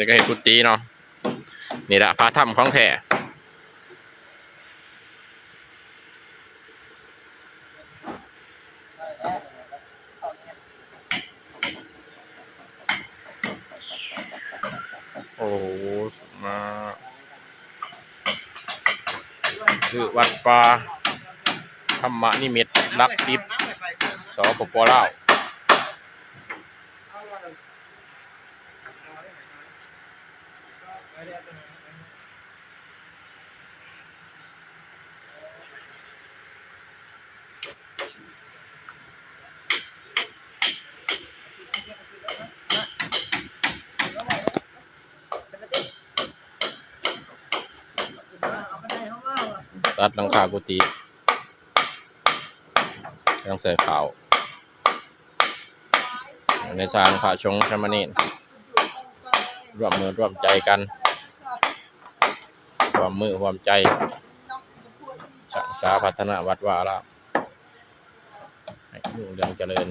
จะก็เห็นกุฏิเนาะนี่แหละพระถ้ำของแท้โอ้โหมาคือวัดป่าธรรมนิมิตรรักทิพย์สปปลาว ตัดหลังคากุฏิต้องใส่ขาวในสางพระชงชมณีนร่วมมือร่วมใจกัน ร่วมมือร่วมใจสร้างสาพัฒนาวัดวาอารามให้รุ่งเรืองเจริญ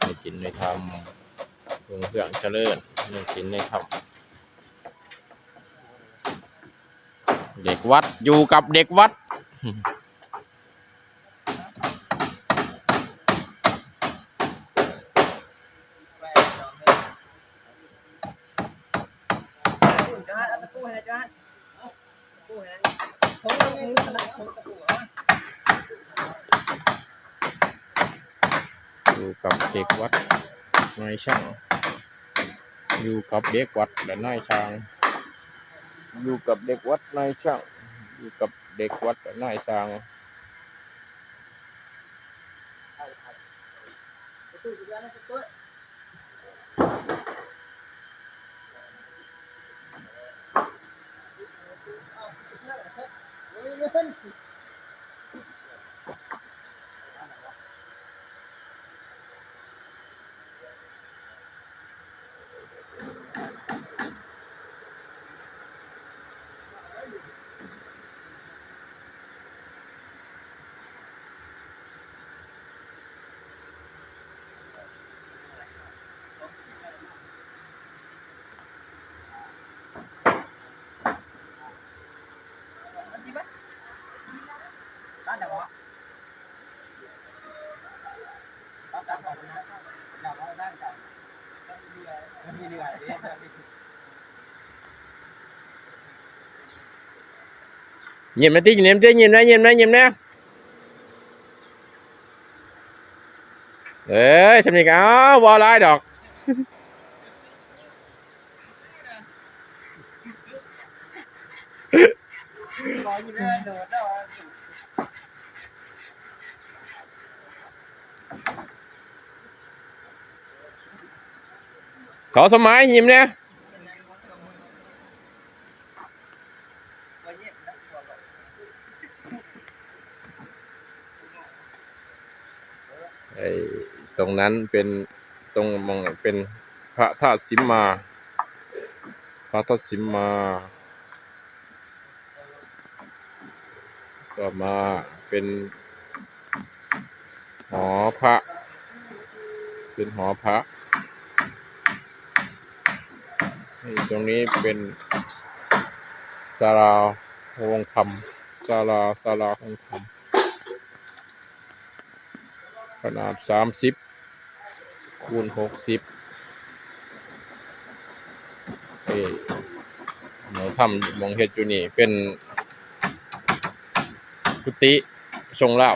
ในศีลในธรรมรุ่งเรืองเจริญในศีลในธรรมเด็กวัดอยู่กับเด็กวัด อยู่กับเด็กวัดนายช่าง อยู่กับเด็กวัดและนายช่าง อยู่กับเด็กวัดนายช่าง อยู่กับเด็กวัดและนายช่างยิ้มนะ ที่ยิ้ มที่ยิ้มนะยิ้มนะยิ้มนะเอ้ยสำนีกันอ้าวบอลายดอกส อสมัยยิ้มเนี่ยไอ้ตรงนั้นเป็นตรงมองเป็นพระธาตุสิมมา พระธาตุสิมมาต่อมาเป็นหอพระ เป็นหอพระ ตรงนี้เป็นศาลาโรงธรรมศาลาศาลาโรงธรรมขนาดสามสิบคูณหกสิบเอ้หมอทำมองเห็ดอยู่นี่เป็นกุฏิทรงเหล้า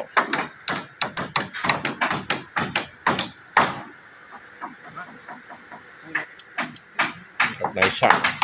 Nice shot.